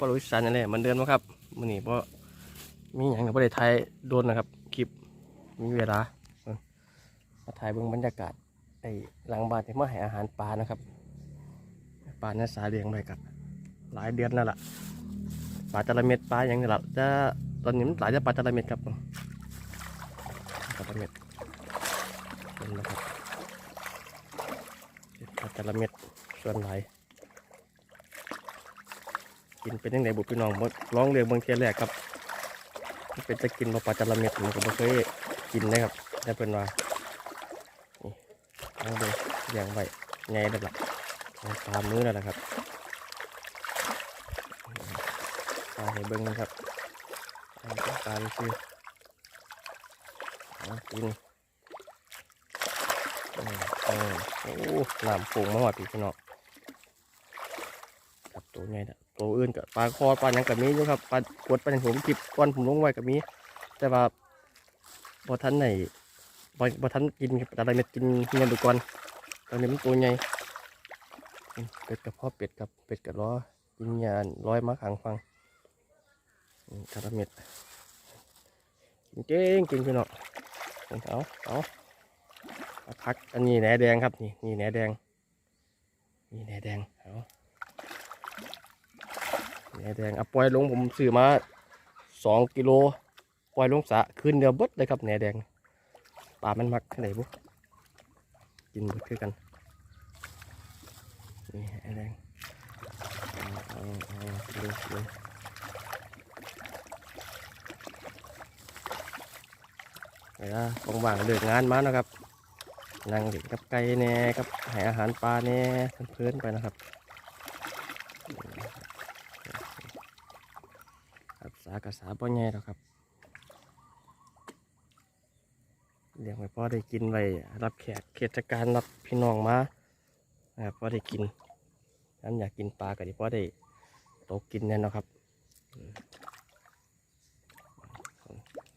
ปลาลุยสันนั่นแหละมันเดินมนะครับมื้อนี้เพราะมีอย่างกับประเทศไทยโดนนะครับคลิปมีเวลามาถ่ายเบิ่งบรรยากาศไอ้หลังบ้านที่มาให้อาหารปลานะครับปลาเนี่ยสาเลี้ยงไว้กับ หลายเดือนแล้วล่ะปลาจระเม็ดปลาอย่างนี้ละจะตอนนี้มันหลายจะปลาจระเม็ดครับจระเม็ดเห็นนะครับปลาจระเม็ดส่วนหลาย กินเป็นยังไงบุพี่น้องบ่ลองเรียงเบางเทียแรกครับเป็นจะกินบ่ปลาจระเม็ดผมก็บ่เคยกินนะครับได้เป็นว่านี่ลองดูอย่างไว้ไงได้ละเอาตามมือแล้วนะครับปลาให้เบิ้งนะครับเอาต้องการคือเอกินอืมอืมโอ้น้ำปุ่งมาหอดพี่พี่น้องครับตัวใหญ่นะ ตัวอื่นกับปลาคอปลาหยังกับมีอยู่ครับปลากดปลาอย่างผมกิบก้อนผมลงไว้กับมีแต่ว่าพอทันไหนพอพอทันกินครับอะไรเม็ดกินเงินดูก่อนตอนนี้มันตัวใหญ่เป็ดกับพ่อเป็ดกับเป็ดกับล้อกินยาร้อยมาขังฟังคาราเม็ดกินเก่งกินพี่น้องเอาเอาเอาพักอันนี้แหนแดงครับนี่นี่แหนแดงนี่แหนแดง แหนแดงอะปล่อยลงผมซื้อมาสองกิโลปล่อยลงสระคืนเดียวเบิดเลยครับแหนแดงปลามันมักขนาดบุกินเบิดคือกันนี่แหนแดงเอาเอาเอาดูดูเวลาว่างๆเลิกงานมานะครับนั่งเล่นกับไก่แน่กับให้อาหารปลาแน่เพื่อนๆไปนะครับ ครับสากระสาป้อใหญ่แล้วครับเลี้ยงไว้พอได้กินไว้รับแขกเทศกาลรับพี่น้องมานะครับพอได้กินนั้นอยากกินปลาก็ดีพอได้ตกกินแน่นอครับอืม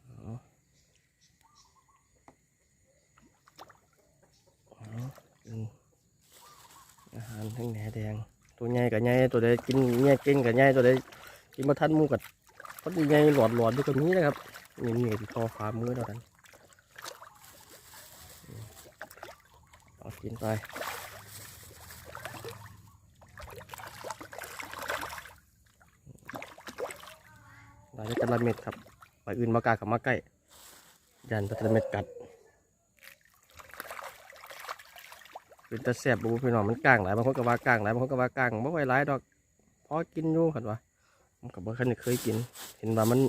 เอาเออาหารทั้งแหนแดง ตัวใหญ่กับใหญ่ตัวใดกินเงี้ยเก่งกับใหญ่ตัวใดกินมาทันมูกับ ก็ดีใหญ่หลอดหลอดด้วยตัวนี้นะครับนี่นี่ที่คอฟ้ามือแล้วกันเอากินไปลายตะละเม็ดครับไปอื่นมากากับมาใกล้ยันตะละเม็ดกัดเป็นตะแสบบูพี่น้องมันกลางหลายบางคนก็ว่ากลางหลายบางคนก็ว่ากลางไม่ไหวหลายดอกพอกินอยู่คันว่าผม กับบ่คันได้เคยกิน เห็นว่ามัน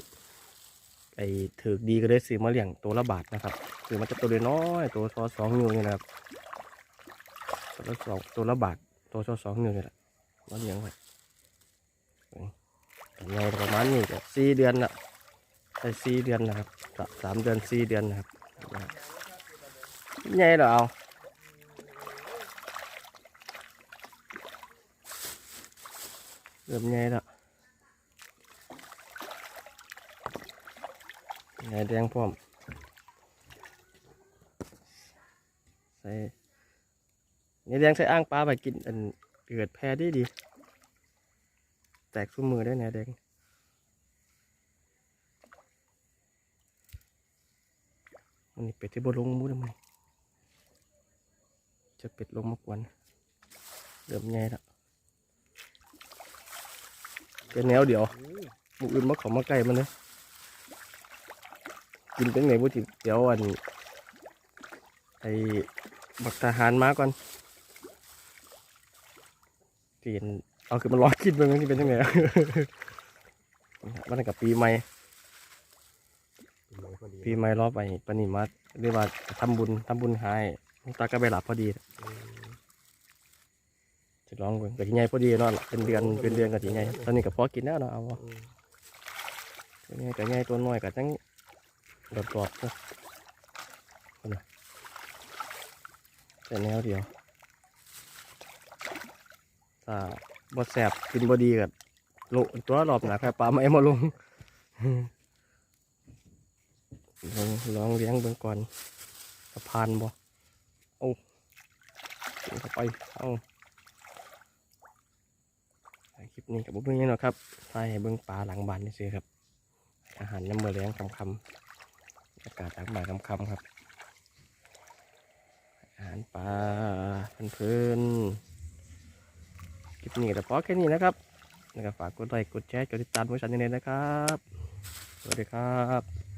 ไอ้ถือดีก็ได้ซื้อมาเลี้ยงตัวละบาทนะครับซื้อมาจากตัวเล็กน้อยตัวซอสองนิ้วนี่นะครับตัวละสองตัวละบาทตัวซอสองนิ้วนี่แหละมาเลี้ยงไว้เป็นไงประมาณนี้ก็สี่เดือนละได้สี่เดือนนะครับสามเดือนสี่เดือนนะครับใหญ่หรอเอาเริ่มใหญ่แล้ว ใหญ่แดงพร้อม ใส่นี่แดงใส่อ่างปลาไปกินอันเกิดแพรดีดี แตกซุ้มมือได้เนี่ยแดงมันนี่เป็ดที่บดลงมูทำไมจะเป็ดลงมากวนเริ่มใหญ่แล้วเป็นแนวเดียวหมูอื่นมาขอมาไก่มันเลย กินเป็นไงบุจิเดี๋ยวอันไอ้บักทหารมาก่อนเปลี่ยนเอาคือมันร้อยกินไปมันนี่เป็นยังไงมันกับปีใหม่ปีใหม่รอบไปปนิมัดเรียกว่าทำบุญทำบุญใหายหลวงตาก็ไปหลับพอดีจะลองเบิ่งกับที่ใหญ่พอดีเนาะเป็นเดือนเป็นเดือนกับที่ใหญ่ตอนนี้ก็พอกินแล้วเนาะเอาบ่ตัวใหญ่กับใหญ่ตัวน้อยกับจัง ดอดดอดๆเนาะเอาน่ะแต่แนวเดียวถ้าบ่แสบกินบ่ดีกับโลตัวรอบหนาแค่ปลาไม่มาลงลองลองเลี้ยงเบิ่งก่อนสะพานบ่เอากินเข้าไปเอาถ่ายคลิปนี่กับบุ้งนี่เนาะครับถ่ายให้เบิ้งปลาหลังบ้านนี่ซื้อครับอาหารน้ำมือแรงคำคำๆ อากาศหลังบ่ายคำคำๆครับ อาหารปลาเพื่อนๆคลิปนี้ก็พอแค่นี้นะครับแล้วก็ฝากกดไลค์กดแชร์กดติดตามไว้ชันนี้นะครับ สวัสดีครับ